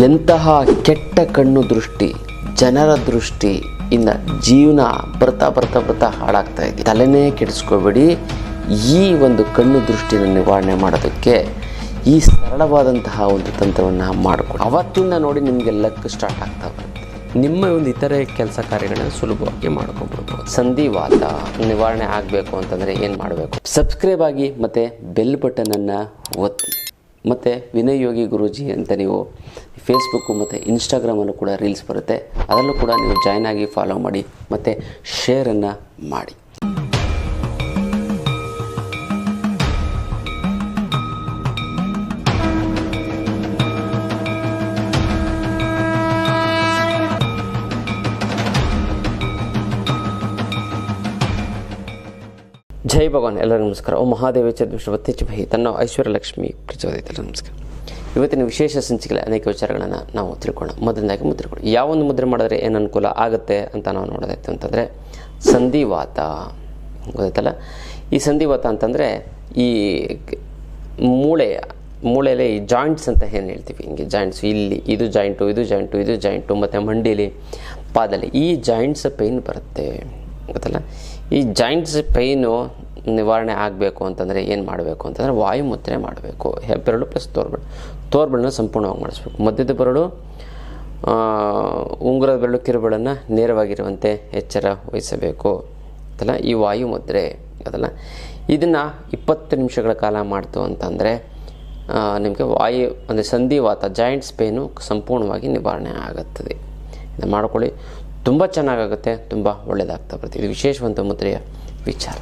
ಎಂತಹ ಕೆಟ್ಟ ಕಣ್ಣು ದೃಷ್ಟಿ, ಜನರ ದೃಷ್ಟಿ ಇಂದ ಜೀವನ ಬರ್ತಾ ಬರ್ತಾ ಬರ್ತಾ ಹಾಳಾಗ್ತಾ ಇದೆ. ತಲೆನೇ ಕೆಡಿಸ್ಕೋಬೇಡಿ. ಈ ಒಂದು ಕಣ್ಣು ದೃಷ್ಟಿನ ನಿವಾರಣೆ ಮಾಡೋದಕ್ಕೆ ಈ ಸರಳವಾದಂತಹ ಒಂದು ತಂತ್ರವನ್ನು ಮಾಡಿಕೊಡಿ. ಅವತ್ತಿಂದ ನೋಡಿ ನಿಮಗೆ ಲಕ್ ಸ್ಟಾರ್ಟ್ ಆಗ್ತಾ ಬರುತ್ತೆ. ನಿಮ್ಮ ಒಂದು ಇತರೆ ಕೆಲಸ ಕಾರ್ಯಗಳನ್ನ ಸುಲಭವಾಗಿ ಮಾಡ್ಕೊಂಡ್ಬಿಡ್ಬೋದು ಸಂಧಿವಾತ ನಿವಾರಣೆ ಆಗಬೇಕು ಅಂತಂದರೆ ಏನು ಮಾಡಬೇಕು? ಸಬ್ಸ್ಕ್ರೈಬ್ ಆಗಿ ಮತ್ತು ಬೆಲ್ ಬಟನನ್ನು ಒತ್ತಿ. ಮತ್ತು ವಿನಯ್ ಯೋಗಿ ಗುರೂಜಿ ಅಂತ ನೀವು ಫೇಸ್ಬುಕ್ಕು ಮತ್ತು ಇನ್ಸ್ಟಾಗ್ರಾಮಲ್ಲೂ ಕೂಡ ರೀಲ್ಸ್ ಬರುತ್ತೆ. ಅದರಲ್ಲೂ ಕೂಡ ನೀವು ಜಾಯ್ನ್ ಆಗಿ ಫಾಲೋ ಮಾಡಿ, ಮತ್ತು ಶೇರನ್ನು ಮಾಡಿ. ಜೈ ಭಗವಾನ್, ಎಲ್ಲರಿಗೂ ನಮಸ್ಕಾರ. ಓ ಮಹಾದೇವ ಚಂದ್ರವತ್ತೆಚ್ಚ ಭೈ. ತನ್ನ ಐಶ್ವರ್ಯ ಲಕ್ಷ್ಮಿ ಪ್ರಚೋದಿತ ನಮಸ್ಕಾರ. ಇವತ್ತಿನ ವಿಶೇಷ ಸಂಚಿಕೆಯಲ್ಲಿ ಅನೇಕ ವಿಚಾರಗಳನ್ನು ನಾವು ತಿಳ್ಕೊಳ್ಳೋಣ. ಮೊದಲನೇದಾಗಿ ಮುದ್ರೆ ಯಾವೊಂದು ಮುದ್ರೆ ಮಾಡಿದ್ರೆ ಏನು ಅನುಕೂಲ ಆಗುತ್ತೆ ಅಂತ ನಾವು ನೋಡೋದಾಯ್ತು ಅಂತಂದರೆ, ಸಂಧಿವಾತ. ಗೊತ್ತಾಯ್ತಲ್ಲ? ಈ ಸಂಧಿವಾತ ಅಂತಂದರೆ ಈ ಮೂಳೆ, ಮೂಳೆಯಲ್ಲಿ ಈ ಜಾಯಿಂಟ್ಸ್ ಅಂತ ಏನು ಹೇಳ್ತೀವಿ? ಹಿಂಗೆ ಜಾಯಿಂಟ್ಸ್ ಇಲ್ಲಿ, ಇದು ಜಾಯಿಂಟು ಇದು ಜಾಯಿಂಟು ಇದು ಜಾಯಿಂಟು ಮತ್ತು ಮಂಡಿಲಿ ಪಾದಲ್ಲಿ ಈ ಜಾಯಿಂಟ್ಸ್ ಪೈನ್ ಬರುತ್ತೆ. ಗೊತ್ತಲ್ಲ ಈ ಜಾಯಿಂಟ್ಸ್ ಪೈನು ನಿವಾರಣೆ ಆಗಬೇಕು ಅಂತಂದರೆ ಏನು ಮಾಡಬೇಕು ಅಂತಂದರೆ ವಾಯುಮುದ್ರೆ ಮಾಡಬೇಕು. ಹೆಬ್ಬೆರಳು ಪ್ಲಸ್ ತೋರ್ಬೆರಳು ತೋರ್ಬೆರಳನ್ನ ಸಂಪೂರ್ಣವಾಗಿ ಮಾಡಿಸ್ಬೇಕು. ಮಧ್ಯದ ಬೆರಳು ಉಂಗುರದ ಬೆರಳು ಕಿರುಬೆರಳನ್ನು ನೇರವಾಗಿರುವಂತೆ ಎಚ್ಚರ ವಹಿಸಬೇಕು. ಅದಲ್ಲ ಈ ವಾಯು ಮುದ್ರೆ, ಅದಲ್ಲ ಇದನ್ನು ಇಪ್ಪತ್ತು ನಿಮಿಷಗಳ ಕಾಲ ಮಾಡ್ತು ಅಂತಂದರೆ ನಿಮಗೆ ವಾಯು, ಅಂದರೆ ಸಂಧಿವಾತ ಜಾಯಿಂಟ್ಸ್ ಪೇನು ಸಂಪೂರ್ಣವಾಗಿ ನಿವಾರಣೆ ಆಗುತ್ತದೆ. ಇದು ಮಾಡ್ಕೊಳ್ಳಿ. ತುಂಬ ಚೆನ್ನಾಗಾಗುತ್ತೆ, ತುಂಬ ಒಳ್ಳೆಯದಾಗ್ತಾ ಬರುತ್ತೆ. ಇದು ವಿಶೇಷವಂತ ಮುದ್ರೆಯ ವಿಚಾರ.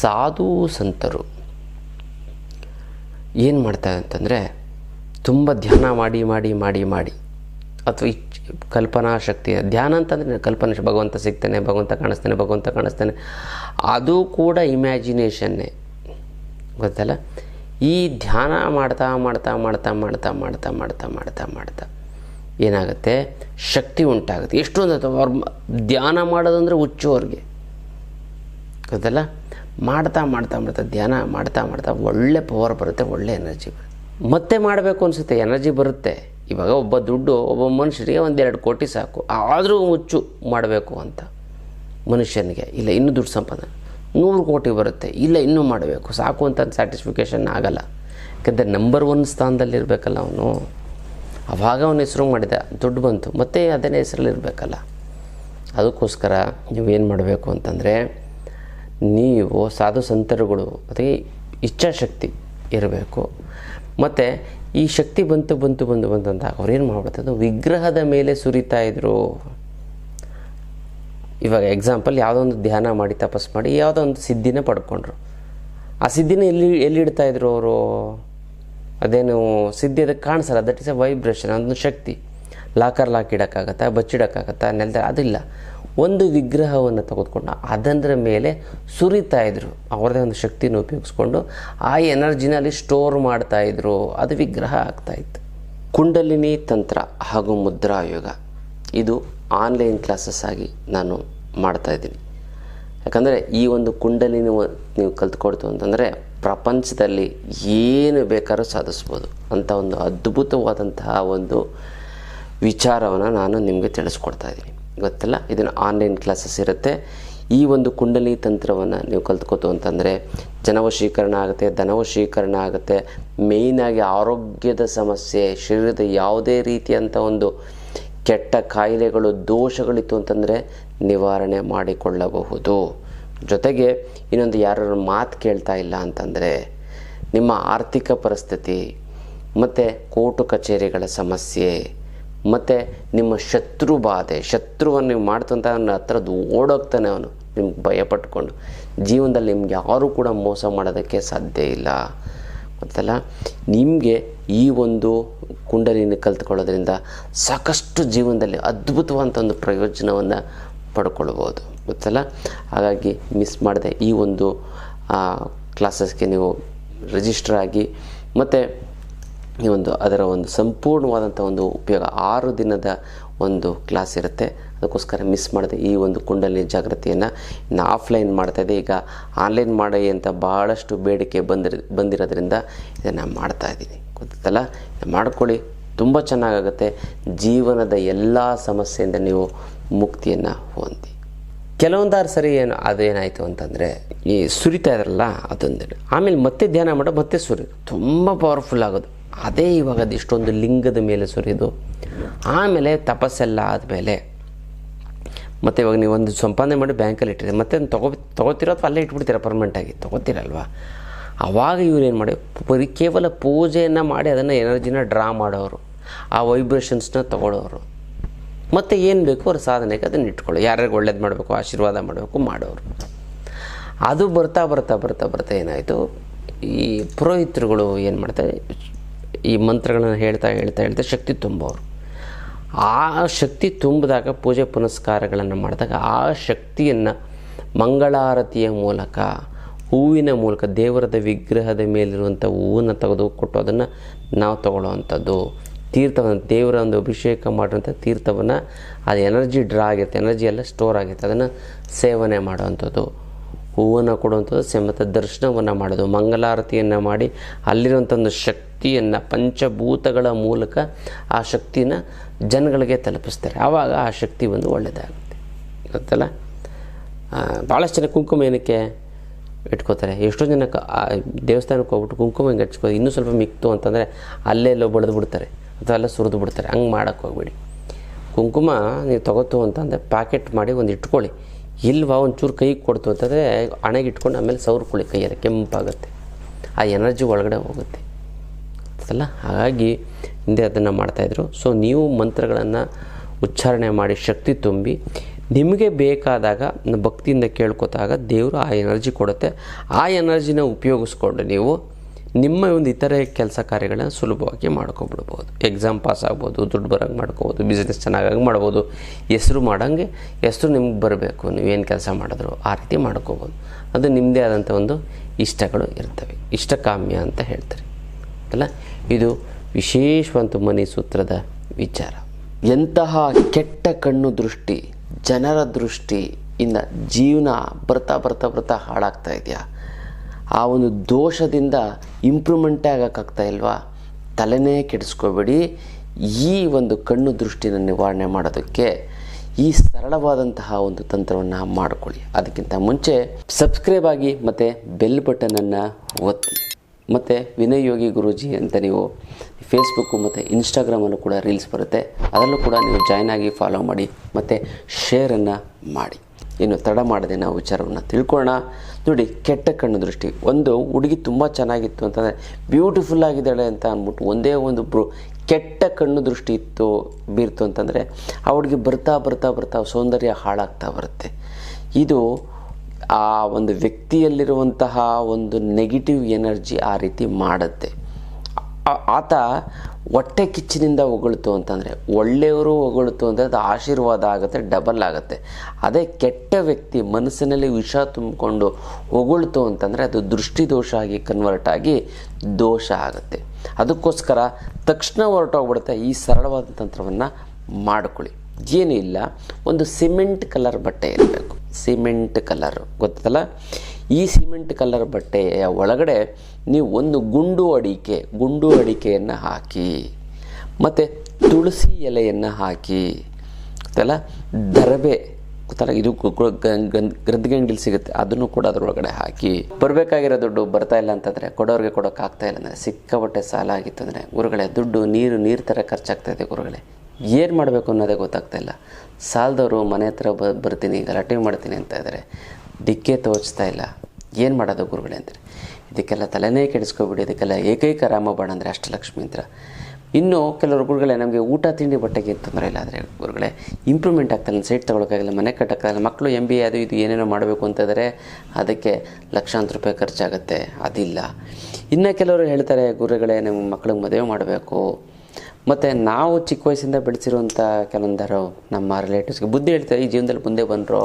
ಸಾಧು ಸಂತರು ಏನು ಮಾಡ್ತಾರೆ ಅಂತಂದರೆ ತುಂಬ ಧ್ಯಾನ ಮಾಡಿ ಮಾಡಿ ಮಾಡಿ ಮಾಡಿ ಅಥವಾ ಇಚ್ ಕಲ್ಪನಾ ಶಕ್ತಿ, ಧ್ಯಾನ ಅಂತಂದರೆ ಕಲ್ಪನಾ ಭಗವಂತ ಸಿಗ್ತಾನೆ, ಭಗವಂತ ಕಾಣಿಸ್ತಾನೆ ಭಗವಂತ ಕಾಣಿಸ್ತಾನೆ. ಅದು ಕೂಡ ಇಮ್ಯಾಜಿನೇಷನ್ನೇ ಗೊತ್ತಲ್ಲ? ಈ ಧ್ಯಾನ ಮಾಡ್ತಾ ಮಾಡ್ತಾ ಮಾಡ್ತಾ ಮಾಡ್ತಾ ಮಾಡ್ತಾ ಮಾಡ್ತಾ ಮಾಡ್ತಾ ಮಾಡ್ತಾ ಏನಾಗುತ್ತೆ? ಶಕ್ತಿ ಉಂಟಾಗುತ್ತೆ. ಎಷ್ಟೊಂದು ಅವ್ರು ಧ್ಯಾನ ಮಾಡೋದಂದರೆ ಹುಚ್ಚು ಅವ್ರಿಗೆ. ಗೊತ್ತಲ್ಲ? ಮಾಡ್ತಾ ಮಾಡ್ತಾ ಮಾಡ್ತಾ, ಧ್ಯಾನ ಮಾಡ್ತಾ ಮಾಡ್ತಾ ಒಳ್ಳೆ ಪವರ್ ಬರುತ್ತೆ, ಒಳ್ಳೆ ಎನರ್ಜಿ ಬರುತ್ತೆ. ಮತ್ತೆ ಮಾಡಬೇಕು ಅನಿಸುತ್ತೆ ಎನರ್ಜಿ ಬರುತ್ತೆ. ಇವಾಗ ಒಬ್ಬ ದುಡ್ಡು, ಒಬ್ಬ ಮನುಷ್ಯನಿಗೆ ಒಂದೆರಡು ಕೋಟಿ ಸಾಕು. ಆದರೂ ಮುಚ್ಚು ಮಾಡಬೇಕು ಅಂತ ಮನುಷ್ಯನಿಗೆ. ಇಲ್ಲ, ಇನ್ನೂ ದುಡ್ಡು ಸಂಪಾದನೆ. ನೂರು ಕೋಟಿ ಬರುತ್ತೆ. ಇಲ್ಲ, ಇನ್ನೂ ಮಾಡಬೇಕು. ಸಾಕು ಅಂತ ಸ್ಯಾಟಿಸ್ಫಿಕೇಷನ್ ಆಗಲ್ಲ. ಯಾಕಂದರೆ ನಂಬರ್ ಒನ್ ಸ್ಥಾನದಲ್ಲಿರಬೇಕಲ್ಲ ಅವನು. ಅವಾಗ ಅವನ ಹೆಸರು ಮಾಡಿದ, ದುಡ್ಡು ಬಂತು. ಮತ್ತೆ ಅದನ್ನೇ ಹೆಸರಲ್ಲಿ ಇರಬೇಕಲ್ಲ. ಅದಕ್ಕೋಸ್ಕರ ಏನು ಮಾಡಬೇಕು ಅಂತಂದರೆ, ನೀವು ಸಾಧು ಸಂತರುಗಳು ಅದಕ್ಕೆ ಇಚ್ಛಾಶಕ್ತಿ ಇರಬೇಕು. ಮತ್ತು ಈ ಶಕ್ತಿ ಬಂತು ಬಂತು ಬಂತು ಬಂತಂದಾಗ ಅಂತ ಅವ್ರು ಏನು ಮಾಡ್ಬಿಡ್ತದೆ ವಿಗ್ರಹದ ಮೇಲೆ ಸುರಿತಾ ಇದ್ರು. ಇವಾಗ ಎಕ್ಸಾಂಪಲ್ ಯಾವುದೋ ಒಂದು ಧ್ಯಾನ ಮಾಡಿ, ತಪಸ್ ಮಾಡಿ, ಯಾವುದೋ ಒಂದು ಸಿದ್ಧಿನ ಪಡ್ಕೊಂಡ್ರು. ಆ ಸಿದ್ಧಿನ ಎಲ್ಲಿ ಎಲ್ಲಿ ಇಡ್ತಾ ಇದ್ರು ಅವರು? ಅದೇನು ಸಿದ್ಧಿ ಅದಕ್ಕೆ ಕಾಣಿಸಲ್ಲ ದಟ್ ಇಸ್ ಎ ವೈಬ್ರೇಷನ್ ಅದೊಂದು ಶಕ್ತಿ. ಲಾಕರ್ ಲಾಕ್ ಇಡೋಕ್ಕಾಗತ್ತಾ, ಬಚ್ಚಿಡೋಕ್ಕಾಗತ್ತಾ, ನೆಲದ ಅದಿಲ್ಲ. ಒಂದು ವಿಗ್ರಹವನ್ನು ತೆಗೆದುಕೊಂಡು. ಅದರ ಮೇಲೆ ಸುರಿತಾ ಇದ್ರು. ಅವರದೇ ಒಂದು ಶಕ್ತಿನ ಉಪಯೋಗಿಸ್ಕೊಂಡು ಆ ಎನರ್ಜಿನ ಅಲ್ಲಿ ಸ್ಟೋರ್ ಮಾಡ್ತಾ ಇದ್ರು. ಅದು ವಿಗ್ರಹ ಆಗ್ತಾ ಇತ್ತು. ಕುಂಡಲಿನಿ ತಂತ್ರ ಹಾಗೂ ಮುದ್ರಾಯೋಗ ಇದು ಆನ್ಲೈನ್ ಕ್ಲಾಸಸ್ ಆಗಿ ನಾನು ಮಾಡ್ತಾ ಇದ್ದೀನಿ. ಯಾಕಂದರೆ ಈ ಒಂದು ಕುಂಡಲಿನಿ ನೀವು ಕಲ್ತ್ಕೊಡ್ತು ಅಂತಂದರೆ ಪ್ರಪಂಚದಲ್ಲಿ ಏನು ಬೇಕಾದ್ರೂ ಸಾಧಿಸ್ಬೋದು ಅಂತ ಒಂದು ಅದ್ಭುತವಾದಂತಹ ಒಂದು ವಿಚಾರವನ್ನು ನಾನು ನಿಮಗೆ ತಿಳಿಸ್ಕೊಡ್ತಾ ಇದ್ದೀನಿ. ಗೊತ್ತಲ್ಲ? ಇದನ್ನು ಆನ್ಲೈನ್ ಕ್ಲಾಸಸ್ ಇರುತ್ತೆ. ಈ ಒಂದು ಕುಂಡಲಿ ತಂತ್ರವನ್ನು ನೀವು ಕಲ್ತ್ಕೋತು ಅಂತಂದರೆ, ಜನವಶೀಕರಣ ಆಗುತ್ತೆ, ಧನವಶೀಕರಣ ಆಗುತ್ತೆ ಮೇಯ್ನಾಗಿ ಆರೋಗ್ಯದ ಸಮಸ್ಯೆ, ಶರೀರದ ಯಾವುದೇ ರೀತಿಯಂಥ ಒಂದು ಕೆಟ್ಟ ಕಾಯಿಲೆಗಳು, ದೋಷಗಳಿತ್ತು ಅಂತಂದರೆ ನಿವಾರಣೆ ಮಾಡಿಕೊಳ್ಳಬಹುದು. ಜೊತೆಗೆ ಇನ್ನೊಂದು ಯಾರು ಮಾತು ಕೇಳ್ತಾ ಇಲ್ಲ ಅಂತಂದರೆ, ನಿಮ್ಮ ಆರ್ಥಿಕ ಪರಿಸ್ಥಿತಿ, ಮತ್ತು ಕೋರ್ಟು ಕಚೇರಿಗಳ ಸಮಸ್ಯೆ ಮತ್ತು ನಿಮ್ಮ ಶತ್ರು ಬಾಧೆ, ಶತ್ರುವನ್ನು ನೀವು ಮಾಡ್ತಂತ ಅವನ ಹತ್ರ ಓಡೋಗ್ತಾನೆ ಅವನು. ನಿಮ್ಗೆ ಭಯಪಟ್ಕೊಂಡು ಜೀವನದಲ್ಲಿ ನಿಮ್ಗೆ ಯಾರೂ ಕೂಡ ಮೋಸ ಮಾಡೋದಕ್ಕೆ ಸಾಧ್ಯ ಇಲ್ಲ. ಗೊತ್ತಲ್ಲ? ನಿಮಗೆ ಈ ಒಂದು ಕುಂಡಲಿನ ಕಲ್ತ್ಕೊಳ್ಳೋದ್ರಿಂದ ಸಾಕಷ್ಟು ಜೀವನದಲ್ಲಿ ಅದ್ಭುತವಾದಂಥ ಒಂದು ಪ್ರಯೋಜನವನ್ನು ಪಡ್ಕೊಳ್ಬೋದು. ಗೊತ್ತಲ್ಲ? ಹಾಗಾಗಿ ಮಿಸ್ ಮಾಡದೆ ಈ ಒಂದು ಕ್ಲಾಸಸ್ಗೆ ನೀವು ರಿಜಿಸ್ಟರ್ ಆಗಿ ಮತ್ತು ಈ ಒಂದು ಅದರ ಒಂದು ಸಂಪೂರ್ಣವಾದಂಥ ಒಂದು ಉಪಯೋಗ. ಆರು ದಿನದ ಒಂದು ಕ್ಲಾಸ್ ಇರುತ್ತೆ. ಅದಕ್ಕೋಸ್ಕರ ಮಿಸ್ ಮಾಡಿದೆ ಈ ಒಂದು ಕುಂಡಲಿ ಜಾಗೃತಿಯನ್ನು ಇನ್ನು ಆಫ್ಲೈನ್ ಮಾಡ್ತಾಯಿದ್ದೆ ಈಗ ಆನ್ಲೈನ್ ಮಾಡಿ ಅಂತ ಭಾಳಷ್ಟು ಬೇಡಿಕೆ ಬಂದಿರ, ಬಂದಿರೋದ್ರಿಂದ ಇದನ್ನು ಮಾಡ್ತಾಯಿದ್ದೀನಿ ಗೊತ್ತಲ್ಲ ಇದು ಮಾಡ್ಕೊಳ್ಳಿ. ತುಂಬ ಚೆನ್ನಾಗಾಗುತ್ತೆ. ಜೀವನದ ಎಲ್ಲ ಸಮಸ್ಯೆಯಿಂದ ನೀವು ಮುಕ್ತಿಯನ್ನು ಹೊಂದಿ. ಕೆಲವೊಂದಾರು ಸರಿ ಏನು, ಅದೇನಾಯಿತು ಅಂತಂದರೆ, ಈ ಸುರಿತಾ ಇದ್ರಲ್ಲ ಅದೊಂದು ಆಮೇಲೆ ಮತ್ತೆ ಧ್ಯಾನ ಮಾಡೋ ಮತ್ತೆ ಸುರಿ ತುಂಬ ಪವರ್ಫುಲ್ ಆಗೋದು. ಅದೇ ಇವಾಗ ಇಷ್ಟೊಂದು ಲಿಂಗದ ಮೇಲೆ ಸುರಿದು, ಆಮೇಲೆ ತಪಸ್ಸೆಲ್ಲ ಆದಮೇಲೆ, ಮತ್ತು ಇವಾಗ ಒಂದು ಸಂಪಾದನೆ ಮಾಡಿ ಬ್ಯಾಂಕಲ್ಲಿ ಇಟ್ಟಿದೆ ಮತ್ತೆ ತಗೋ, ತೊಗೋತಿರೋ ಅಥವಾ ಅಲ್ಲೇ ಇಟ್ಬಿಡ್ತೀರ ಪರ್ಮನೆಂಟಾಗಿ ತೊಗೋತೀರಲ್ವ? ಆವಾಗ ಇವ್ರು ಏನು ಮಾಡಿ ಬರೀ ಕೇವಲ ಪೂಜೆಯನ್ನು ಮಾಡಿ ಅದನ್ನು ಎನರ್ಜಿನ ಡ್ರಾ ಮಾಡೋರು, ಆ ವೈಬ್ರೇಷನ್ಸ್ನ ತಗೊಳ್ಳೋರು ಮತ್ತು ಏನು ಬೇಕು ಅವ್ರ ಸಾಧನೆಗೆ ಅದನ್ನು ಇಟ್ಕೊಳ್ಳಿ ಯಾರ್ಯಾರಿಗೆ ಒಳ್ಳೇದು ಮಾಡಬೇಕು, ಆಶೀರ್ವಾದ ಮಾಡಬೇಕು, ಮಾಡೋರು. ಅದು ಬರ್ತಾ ಬರ್ತಾ ಬರ್ತಾ ಬರ್ತಾ ಏನಾಯಿತು, ಈ ಪುರೋಹಿತರುಗಳು ಏನು ಮಾಡ್ತಾರೆ ಈ ಮಂತ್ರಗಳನ್ನು ಹೇಳ್ತಾ ಹೇಳ್ತಾ ಹೇಳ್ತಾ ಶಕ್ತಿ ತುಂಬೋರು. ಆ ಶಕ್ತಿ ತುಂಬಿದಾಗ ಪೂಜೆ ಪುನಸ್ಕಾರಗಳನ್ನು ಮಾಡಿದಾಗ ಆ ಶಕ್ತಿಯನ್ನು ಮಂಗಳಾರತಿಯ ಮೂಲಕ, ಹೂವಿನ ಮೂಲಕ, ದೇವರದ ವಿಗ್ರಹದ ಮೇಲಿರುವಂಥ ಹೂವನ್ನು ತೆಗೆದು ಕೊಟ್ಟು ಅದನ್ನು ನಾವು ತಗೊಳ್ಳುವಂಥದ್ದು. ತೀರ್ಥವನ್ನು, ದೇವರ ಒಂದು ಅಭಿಷೇಕ ಮಾಡಿರೋಂಥ ತೀರ್ಥವನ್ನು, ಅದು ಎನರ್ಜಿ ಡ್ರಾ ಆಗಿರುತ್ತೆ ಎನರ್ಜಿ ಎಲ್ಲ ಸ್ಟೋರ್ ಆಗಿರುತ್ತೆ ಅದನ್ನು ಸೇವನೆ ಮಾಡುವಂಥದ್ದು. ಹೂವನ್ನು ಕೊಡುವಂಥದ್ದು ಸಮೇತ ದರ್ಶನವನ್ನು ಮಾಡೋದು ಮಂಗಲಾರತಿಯನ್ನು ಮಾಡಿ ಅಲ್ಲಿರುವಂಥ ಒಂದು ಶಕ್ತಿಯನ್ನು, ಪಂಚಭೂತಗಳ ಮೂಲಕ ಆ ಶಕ್ತಿನ ಜನಗಳಿಗೆ ತಲುಪಿಸ್ತಾರೆ. ಆವಾಗ ಆ ಶಕ್ತಿ ಒಂದು ಒಳ್ಳೆಯದಾಗುತ್ತೆ. ಗೊತ್ತಲ್ಲ? ಭಾಳಷ್ಟು ಜನ ಕುಂಕುಮ ಏನಕ್ಕೆ ಇಟ್ಕೋತಾರೆ? ಎಷ್ಟೋ ಜನ ದೇವಸ್ಥಾನಕ್ಕೆ ಹೋಗ್ಬಿಟ್ಟು ಕುಂಕುಮ ಹಿಂಗೆ ಹಚ್ಕೋ, ಇನ್ನೂ ಸ್ವಲ್ಪ ಮಿಕ್ತು ಅಂತಂದರೆ ಅಲ್ಲೇ ಎಲ್ಲೋ ಬಳಿದು ಬಿಡ್ತಾರೆ, ಅಥವಾ ಎಲ್ಲ ಸುರಿದು ಬಿಡ್ತಾರೆ. ಹಂಗೆ ಮಾಡೋಕ್ಕೆ ಹೋಗ್ಬೇಡಿ. ಕುಂಕುಮ ನೀವು ತಗೋತು ಅಂತಂದರೆ ಪ್ಯಾಕೆಟ್ ಮಾಡಿ ಒಂದು ಇಟ್ಕೊಳ್ಳಿ. ಇಲ್ವಾ ಒಂಚೂರು ಕೈಗೆ ಕೊಡ್ತು ಅಂತಂದರೆ ಹಣೆಗೆ ಇಟ್ಕೊಂಡು ಆಮೇಲೆ ಸೌರ್ಕೊಳ್ಳಿ ಕೈಯಲ್ಲಿ ಕೆಂಪಾಗುತ್ತೆ. ಆ ಎನರ್ಜಿ ಒಳಗಡೆ ಹೋಗುತ್ತೆ. ಅಲ್ಲ, ಹಾಗಾಗಿ ಹಿಂದೆ ಅದನ್ನು ಮಾಡ್ತಾಯಿದ್ರು ಸೊ ನೀವು ಮಂತ್ರಗಳನ್ನು ಉಚ್ಚಾರಣೆ ಮಾಡಿ ಶಕ್ತಿ ತುಂಬಿ, ನಿಮಗೆ ಬೇಕಾದಾಗ, ಭಕ್ತಿಯಿಂದ ಕೇಳ್ಕೊತಾಗ ದೇವರು ಆ ಎನರ್ಜಿ ಕೊಡುತ್ತೆ. ಆ ಎನರ್ಜಿನ ಉಪಯೋಗಿಸ್ಕೊಂಡು ನೀವು ನಿಮ್ಮ ಒಂದು ಇತರೆ ಕೆಲಸ ಕಾರ್ಯಗಳನ್ನ ಸುಲಭವಾಗಿ ಮಾಡ್ಕೊಬಿಡ್ಬೋದು ಎಕ್ಸಾಮ್ ಪಾಸ್ ಆಗ್ಬೋದು, ದುಡ್ಡು ಬರೋಂಗೆ ಮಾಡ್ಕೋಬೋದು ಬಿಸ್ನೆಸ್ ಚೆನ್ನಾಗಾಗಿ ಮಾಡ್ಬೋದು. ಹೆಸ್ರು ಮಾಡೋಂಗೆ ಹೆಸ್ರು ನಿಮ್ಗೆ ಬರಬೇಕು. ನೀವೇನು ಕೆಲಸ ಮಾಡಿದ್ರು ಆ ರೀತಿ ಮಾಡ್ಕೋಬೋದು. ಅದು ನಿಮ್ಮದೇ ಆದಂಥ ಒಂದು ಇಷ್ಟಗಳು ಇರ್ತವೆ. ಇಷ್ಟಕಾಮ್ಯ ಅಂತ ಹೇಳ್ತಾರೆ. ಅಲ್ಲ? ಇದು ವಿಶೇಷವಂತ ಮನಿ ಸೂತ್ರದ ವಿಚಾರ. ಎಂತಹ ಕೆಟ್ಟ ಕಣ್ಣು ದೃಷ್ಟಿ, ಜನರ ದೃಷ್ಟಿಯಿಂದ ಜೀವನ ಬರ್ತಾ ಬರ್ತಾ ಬರ್ತಾ ಹಾಳಾಗ್ತಾ ಇದೆಯಾ? ಆ ಒಂದು ದೋಷದಿಂದ ಇಂಪ್ರೂವ್ಮೆಂಟೇ ಆಗೋಕ್ಕಾಗ್ತಾ ಇಲ್ವಾ? ತಲೆನೇ ಕೆಡಿಸ್ಕೋಬೇಡಿ. ಈ ಒಂದು ಕಣ್ಣು ದೃಷ್ಟಿನ ನಿವಾರಣೆ ಮಾಡೋದಕ್ಕೆ ಈ ಸರಳವಾದಂತಹ ಒಂದು ತಂತ್ರವನ್ನು ಮಾಡಿಕೊಳ್ಳಿ. ಅದಕ್ಕಿಂತ ಮುಂಚೆ ಸಬ್ಸ್ಕ್ರೈಬ್ ಆಗಿ ಮತ್ತು ಬೆಲ್ ಬಟನನ್ನು ಒತ್ತಿ. ಮತ್ತು ವಿನಯ್ ಯೋಗಿ ಗುರೂಜಿ ಅಂತ ನೀವು ಫೇಸ್ಬುಕ್ಕು ಮತ್ತು ಇನ್ಸ್ಟಾಗ್ರಾಮನ್ನು ಕೂಡ ರೀಲ್ಸ್ ಬರುತ್ತೆ. ಅದರಲ್ಲೂ ಕೂಡ ನೀವು ಜಾಯ್ನ್ ಆಗಿ ಫಾಲೋ ಮಾಡಿ, ಮತ್ತು ಶೇರನ್ನು ಮಾಡಿ. ಇನ್ನು ತಡ ಮಾಡದೆ ನಾವು ವಿಚಾರವನ್ನು ತಿಳ್ಕೊಳ್ಳೋಣ. ನೋಡಿ, ಕೆಟ್ಟ ಕಣ್ಣು ದೃಷ್ಟಿ. ಒಂದು ಹುಡುಗಿ ತುಂಬ ಚೆನ್ನಾಗಿತ್ತು ಅಂತಂದರೆ ಬ್ಯೂಟಿಫುಲ್ ಆಗಿದ್ದಾಳೆ ಅಂತ ಅಂದ್ಬಿಟ್ಟು ಒಂದೇ ಒಂದು ಬ್ರು ಕೆಟ್ಟ ಕಣ್ಣು ದೃಷ್ಟಿ ಇತ್ತು, ಬೀರ್ತು ಅಂತಂದರೆ, ಆ ಹುಡುಗಿ ಬರ್ತಾ ಬರ್ತಾ ಬರ್ತಾ ಸೌಂದರ್ಯ ಹಾಳಾಗ್ತಾ ಬರುತ್ತೆ. ಇದು ಆ ಒಂದು ವ್ಯಕ್ತಿಯಲ್ಲಿರುವಂತಹ ಒಂದು ನೆಗೆಟಿವ್ ಎನರ್ಜಿ ಆ ರೀತಿ ಮಾಡುತ್ತೆ. ಆತ ಹೊಟ್ಟೆ ಕಿಚ್ಚಿನಿಂದ ಹೊಗಳ್ತು ಅಂತಂದರೆ, ಒಳ್ಳೆಯವರು ಹೊಗಳ್ತು ಅಂದರೆ ಅದು ಆಶೀರ್ವಾದ ಆಗುತ್ತೆ ಡಬಲ್ ಆಗುತ್ತೆ. ಅದೇ ಕೆಟ್ಟ ವ್ಯಕ್ತಿ ಮನಸ್ಸಿನಲ್ಲಿ ವಿಷ ತುಂಬಿಕೊಂಡು ಹೊಗಳ್ತು ಅಂತಂದರೆ ಅದು ದೃಷ್ಟಿದೋಷ ಆಗಿ ಕನ್ವರ್ಟ್ ಆಗಿ ದೋಷ ಆಗುತ್ತೆ. ಅದಕ್ಕೋಸ್ಕರ ತಕ್ಷಣ ಹೊರಟೋಗ್ಬಿಡುತ್ತೆ. ಈ ಸರಳವಾದ ತಂತ್ರವನ್ನು ಮಾಡಿಕೊಳ್ಳಿ. ಏನೂ ಇಲ್ಲ, ಒಂದು ಸಿಮೆಂಟ್ ಕಲರ್ ಬಟ್ಟೆ ಇರಬೇಕು. Cement colour. ಗೊತ್ತಲ್ಲ ಈ ಸಿಮೆಂಟ್ ಕಲರ್ ಬಟ್ಟೆಯ ಒಳಗಡೆ ನೀವು ಒಂದು ಗುಂಡು ಅಡಿಕೆ, ಗುಂಡು ಅಡಿಕೆಯನ್ನು ಹಾಕಿ, ಮತ್ತು ತುಳಸಿ ಎಲೆಯನ್ನು ಹಾಕಿ ಗೊತ್ತಲ್ಲ ದರಬೆ ಗೊತ್ತಲ್ಲ ಇದು ಗ್ರಂಥಗಂಡಿಲಿ ಸಿಗುತ್ತೆ. ಅದನ್ನು ಕೂಡ ಅದರೊಳಗಡೆ ಹಾಕಿ, ಬರಬೇಕಾಗಿರೋ ದುಡ್ಡು ಬರ್ತಾ ಇಲ್ಲ ಅಂತಂದರೆ ಕೊಡೋರಿಗೆ ಕೊಡೋಕ್ಕಾಗ್ತಾ ಇಲ್ಲ ಅಂದರೆ ಸಿಕ್ಕಾಪಟ್ಟೆ ಸಾಲ ಆಗಿತ್ತು ಅಂದರೆ ಗುರುಗಳೇ, ದುಡ್ಡು, ನೀರು ನೀರು ಥರ ಖರ್ಚಾಗ್ತಾಯಿದೆ ಗುರುಗಳೇ. ಏನು ಮಾಡಬೇಕು ಅನ್ನೋದೇ ಗೊತ್ತಾಗ್ತಾ ಇಲ್ಲ. ಸಾಲದವರು ಮನೆ ಹತ್ರ ಬರ್ತೀನಿ, ಗಲಾಟೆ ಮಾಡ್ತೀನಿ ಅಂತ ಇದ್ದಾರೆ ಡಿಕ್ಕೆ ತೋಚ್ತಾ ಇಲ್ಲ. ಏನು ಮಾಡೋದು ಗುರುಗಳೇ ಅಂತಾರೆ ಇದಕ್ಕೆಲ್ಲ ತಲೆನೇ ಕೆಡಿಸ್ಕೊಬಿಡಿ ಇದಕ್ಕೆಲ್ಲ ಏಕೈಕ ರಾಮಬಾಣ ಅಂದರೆ ಅಷ್ಟಲಕ್ಷ್ಮಿ ಅಂತ. ಇನ್ನು ಕೆಲವರು ಗುರುಗಳೇ, ನಮಗೆ ಊಟ, ತಿಂಡಿ, ಬಟ್ಟೆಗೆ ಏನು ತೊಂದರೆ ಇಲ್ಲ ಆದರೆ ಗುರುಗಳೇ ಇಂಪ್ರೂವ್ಮೆಂಟ್ ಆಗ್ತಾಯಿಲ್ಲ ಸೈಟ್ ತೊಗೊಳಕ್ಕಾಗಿಲ್ಲ, ಮನೆ ಕಟ್ಟೋಕ್ಕಾಗಲ್ಲ ಮಕ್ಕಳು ಎಂ ಬಿ ಎ ಅದು ಇದು ಏನೇನೋ ಮಾಡಬೇಕು ಅಂತಂದರೆ ಅದಕ್ಕೆ ಲಕ್ಷಾಂತರ ರೂಪಾಯಿ ಖರ್ಚಾಗುತ್ತೆ. ಅದಿಲ್ಲ. ಇನ್ನು ಕೆಲವರು ಹೇಳ್ತಾರೆ, ಗುರುಗಳೇ, ನಮ್ಮ ಮಕ್ಕಳಿಗೆ ಮದುವೆ ಮಾಡಬೇಕು. ಮತ್ತು ನಾವು ಚಿಕ್ಕ ವಯಸ್ಸಿಂದ ಬೆಳೆಸಿರುವಂಥ ಕೆಲವೊಂದರು ನಮ್ಮ ರಿಲೇಟಿವ್ಸ್ಗೆ ಬುದ್ಧಿ ಹೇಳ್ತಾರೆ, ಈ ಜೀವನದಲ್ಲಿ ಮುಂದೆ ಬಂದರು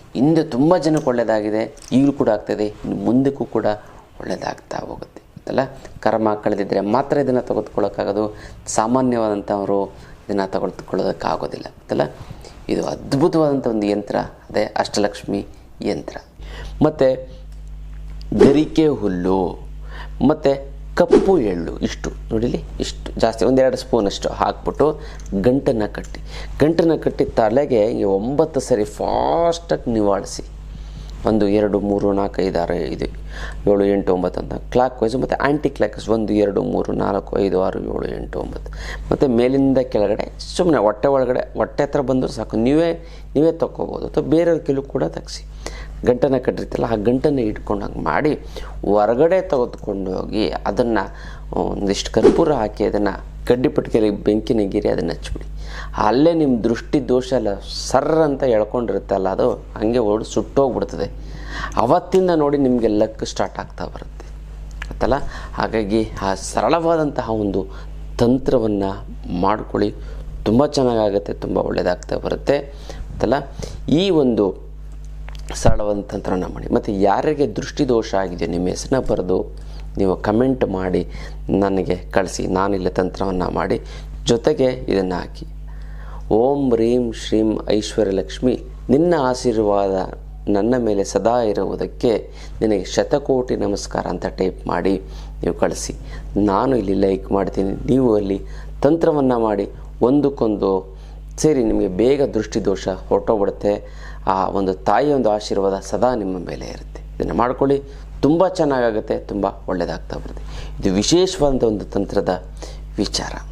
ಹಿಂದೆ ತುಂಬ ಜನಕ್ಕೆ ಒಳ್ಳೆಯದಾಗಿದೆ ಈಗಲೂ ಕೂಡ ಆಗ್ತದೆ, ಇನ್ನು ಮುಂದಕ್ಕೂ ಕೂಡ ಒಳ್ಳೆಯದಾಗ್ತಾ ಹೋಗುತ್ತೆ ಅಲ್ಲ ಕರ್ಮ ಕಳೆದಿದ್ದರೆ ಮಾತ್ರ ಇದನ್ನು ತೆಗೆದುಕೊಳ್ಳೋಕ್ಕಾಗೋದು, ಸಾಮಾನ್ಯವಾದಂಥವರು ಇದನ್ನು ತೆಗೆದುಕೊಳ್ಳೋದಕ್ಕಾಗೋದಿಲ್ಲ, ಗೊತ್ತಲ್ಲ? ಇದು ಅದ್ಭುತವಾದಂಥ ಒಂದು ಯಂತ್ರ, ಅದೇ ಅಷ್ಟಲಕ್ಷ್ಮಿ ಯಂತ್ರ. ಮತ್ತು ಗರಿಕೆ ಹುಲ್ಲು, ಮತ್ತು ಕಪ್ಪು ಎಳ್ಳು, ಇಷ್ಟು. ನೋಡಿಲಿ? ಇಷ್ಟು. ಜಾಸ್ತಿ. ಒಂದೆರಡು ಸ್ಪೂನ್ ಅಷ್ಟು ಹಾಕ್ಬಿಟ್ಟು ಗಂಟನ್ನು ಕಟ್ಟಿ. ಗಂಟನ್ನು ಕಟ್ಟಿ ತಲೆಗೆ ಒಂಬತ್ತು ಸರಿ ಫಾಸ್ಟಾಗಿ ನಿವಾಳಿಸಿ. ಒಂದು, ಎರಡು, ಮೂರು, ನಾಲ್ಕು, ಐದು, ಆರು, ಐದು, ಏಳು, ಎಂಟು, ಒಂಬತ್ತು ಅಂತ. ಕ್ಲಾಕ್ ವೈಸ್ ಮತ್ತು ಆ್ಯಂಟಿ ಕ್ಲಾಕ್ ವೈಸ್ ಒಂದು, ಎರಡು, ಮೂರು, ನಾಲ್ಕು, ಐದು, ಆರು, ಏಳು, ಎಂಟು, ಒಂಬತ್ತು. ಮತ್ತು ಮೇಲಿಂದ ಕೆಳಗಡೆ ಸುಮ್ಮನೆ ಹೊಟ್ಟೆ ಒಳಗಡೆ, ಹೊಟ್ಟೆ ಹತ್ರ ಬಂದರೂ ಸಾಕು. ನೀವೇ ನೀವೇ ತಗೋಬೋದು ಅಥವಾ ಬೇರೆಯವ್ರ ಕೆಲವು ಕೂಡ ತೆಗ್ಸಿ. ಗಂಟನ್ನು ಕಟ್ಟಿರ್ತಲ್ಲ, ಆ ಗಂಟನ್ನು ಇಟ್ಕೊಂಡು ಹಂಗೆ ಮಾಡಿ ಹೊರಗಡೆ ತೆಗೆದುಕೊಂಡು ಹೋಗಿ ಅದನ್ನು ಒಂದಿಷ್ಟು ಕರ್ಪೂರ ಹಾಕಿ ಅದನ್ನು ಕಡ್ಡಿ ಪಟ್ಟಿಗೆಯಲ್ಲಿ ಬೆಂಕಿ ನೆಗಿರಿ ಅದನ್ನು ಹಚ್ಬಿಡಿ. ಅಲ್ಲೇ ನಿಮ್ಮ ದೃಷ್ಟಿ ದೋಷ ಎಲ್ಲ ಸರ್ರ ಅಂತ ಎಳ್ಕೊಂಡಿರುತ್ತಲ್ಲ, ಅದು ಹಂಗೆ ಓಡಿ ಸುಟ್ಟೋಗ್ಬಿಡ್ತದೆ. ಅವತ್ತಿಂದ ನೋಡಿ ನಿಮಗೆ ಲಕ್ ಸ್ಟಾರ್ಟ್ ಆಗ್ತಾ ಬರುತ್ತೆ. ಗೊತ್ತಲ್ಲ? ಹಾಗಾಗಿ ಆ ಸರಳವಾದಂತಹ ಒಂದು ತಂತ್ರವನ್ನು ಮಾಡ್ಕೊಳ್ಳಿ. ತುಂಬ ಚೆನ್ನಾಗಾಗುತ್ತೆ, ತುಂಬ ಒಳ್ಳೆಯದಾಗ್ತಾ ಬರುತ್ತೆ. ಗೊತ್ತಲ್ಲ? ಈ ಒಂದು ಸರಳವಾದ ತಂತ್ರನ ಮಾಡಿ ಮತ್ತು ಯಾರಿಗೆ ದೃಷ್ಟಿದೋಷ ಆಗಿದೆ, ನಿಮ್ಮ ಹೆಸರನ್ನ ಬರೆದು ನೀವು ಕಮೆಂಟ್ ಮಾಡಿ, ನನಗೆ ಕಳಿಸಿ ನಾನಿಲ್ಲ ತಂತ್ರವನ್ನು ಮಾಡಿ, ಜೊತೆಗೆ ಇದನ್ನು ಹಾಕಿ. ಓಂ ರೀಂ ಶ್ರೀಂ ಐಶ್ವರ್ಯಲಕ್ಷ್ಮಿ ನಿನ್ನ ಆಶೀರ್ವಾದ ನನ್ನ ಮೇಲೆ ಸದಾ ಇರುವುದಕ್ಕೆ ನಿನಗೆ ಶತಕೋಟಿ ನಮಸ್ಕಾರ ಅಂತ ಟೈಪ್ ಮಾಡಿ ನೀವು ಕಳಿಸಿ. ನಾನು ಇಲ್ಲಿ ಲೈಕ್ ಮಾಡ್ತೀನಿ, ನೀವು ಅಲ್ಲಿ ತಂತ್ರವನ್ನು ಮಾಡಿ ಒಂದಕ್ಕೊಂದು ಸೇರಿ ನಿಮಗೆ ಬೇಗ ದೃಷ್ಟಿದೋಷ ಹೊರಟೋಗ್ಬಿಡುತ್ತೆ. ಆ ಒಂದು ತಾಯಿಯ ಒಂದು ಆಶೀರ್ವಾದ ಸದಾ ನಿಮ್ಮ ಮೇಲೆ ಇರುತ್ತೆ. ಇದನ್ನು ಮಾಡ್ಕೊಳ್ಳಿ. ತುಂಬ ಚೆನ್ನಾಗಾಗುತ್ತೆ. ತುಂಬ ಒಳ್ಳೆಯದಾಗ್ತಾ ಬರುತ್ತೆ. ಇದು ವಿಶೇಷವಾದಂಥ ಒಂದು ತಂತ್ರದ ವಿಚಾರ.